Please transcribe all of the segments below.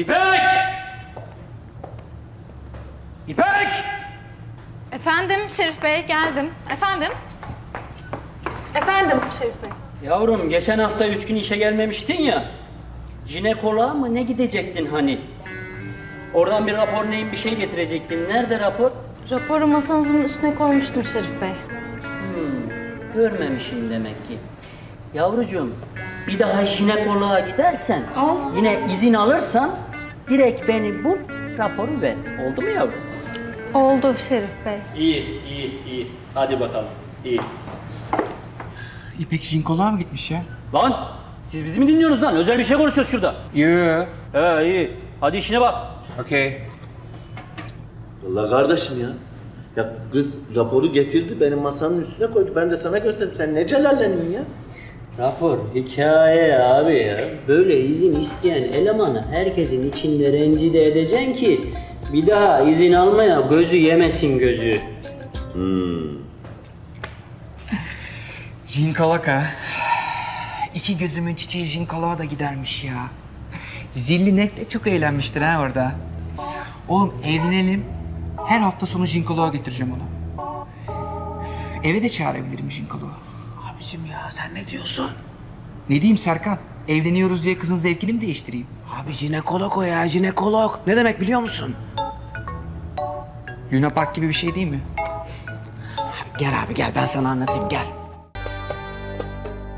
İpek! İpek! Efendim Şerif Bey geldim. Efendim? Efendim Şerif Bey. Yavrum geçen hafta üç gün işe gelmemiştin ya. Jinekoloğa mı ne gidecektin hani? Oradan bir rapor neyin bir şey getirecektin. Nerede rapor? Raporu masanızın üstüne koymuştum Şerif Bey. Görmemişim demek ki. Yavrucuğum bir daha jinekoloğa gidersen yine izin alırsan direkt beni bul raporu ver. Oldu mu yavrum? Oldu Şerif Bey. İyi iyi iyi. Hadi bakalım. İyi. İpek jinkoloğa mı gitmiş ya? Lan siz bizi mi dinliyorsunuz lan? Özel bir şey konuşuyoruz şurada. Yoo. He iyi. Hadi işine bak. Okey. Vallahi kardeşim ya. Ya kız raporu getirdi benim masanın üstüne koydu. Ben de sana gösterdim. Sen ne celalleniyorsun ya? Rapor hikaye abi ya. Böyle izin isteyen elemanı herkesin içinde rencide edeceksin ki bir daha izin almaya gözü yemesin gözü. Jinkolog ha. İki gözümün çiçeği jinkoloğa da gidermiş ya. Zilli nekle çok eğlenmiştir ha orada. Oğlum evlenelim. Her hafta sonu jinkoloğa götüreceğim onu. Eve de çağırabilirim jinkoloğu. Abicim ya sen ne diyorsun? Ne diyeyim Serkan? Evleniyoruz diye kızın zevkini mi değiştireyim? Abi jinekolog o ya jinekolog. Ne demek biliyor musun? Luna Park gibi bir şey değil mi? Gel abi gel ben sana anlatayım gel.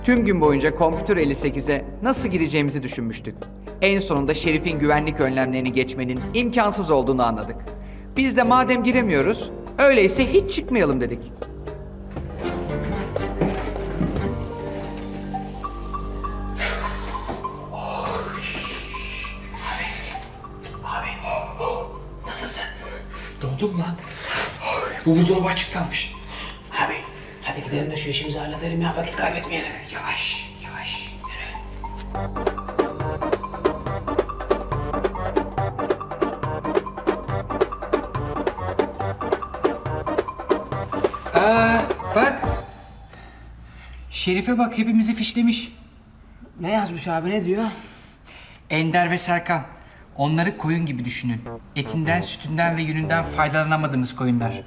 Tüm gün boyunca Kompütür 58'e nasıl gireceğimizi düşünmüştük. En sonunda Şerif'in güvenlik önlemlerini geçmenin imkansız olduğunu anladık. Biz de madem giremiyoruz, öyleyse hiç çıkmayalım dedik. Dondum lan. Bu buzdolabı açık kalmış. Abi hadi gidelim de şu işimizi halledelim ya vakit kaybetmeyelim. Yavaş, yavaş. Aa, bak. Şerife bak hepimizi fişlemiş. Ne yazmış abi ne diyor? Ender ve Serkan. Onları koyun gibi düşünün. Etinden, sütünden ve yününden faydalanamadığımız koyunlar.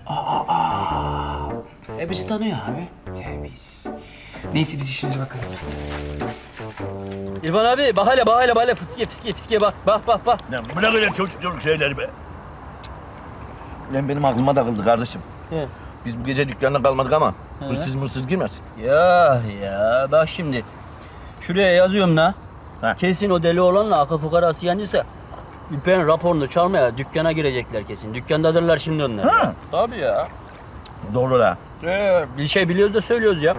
E bizi tanıyor abi. Terbiyesiz. Neyse biz işimize bakalım. İrfan abi bak hele bak hele bak hele fıskiye fıskiye fıskiye bak bak bak bak. Lan bırak öyle çocuk çocuk şeyleri be. Lan benim aklıma takıldı kardeşim. He. Biz bu gece dükkanda kalmadık ama hırsız mırsız girmesin. Ya ya bak şimdi şuraya yazıyorum da Ha. kesin o deli olanla akıl fukarası yancıysa İpek'in raporunu çalmaya dükkana girecekler kesin. Dükkandadırlar şimdi onlar. Ha. Tabii ya. Doğru la. Ee, bir şey biliyoruz da söylüyoruz ya.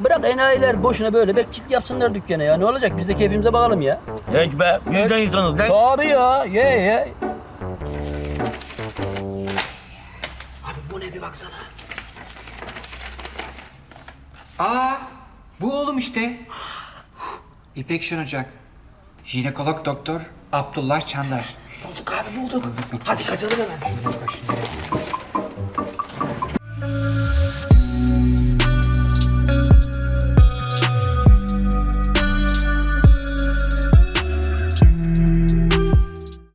Bırak enayiler boşuna böyle bekçilik yapsınlar dükkana ya. Ne olacak? Biz de keyfimize bakalım ya. Hiç be. Yüzden insanız lan. Tabii ya. Ye ye. Abi bu ne bir baksana. Aa, bu oğlum işte. İpek Şenocak. Jinekolog doktor Abdullah Çandar. Bulduk abi bulduk. Hadi kaçalım hemen. Başına.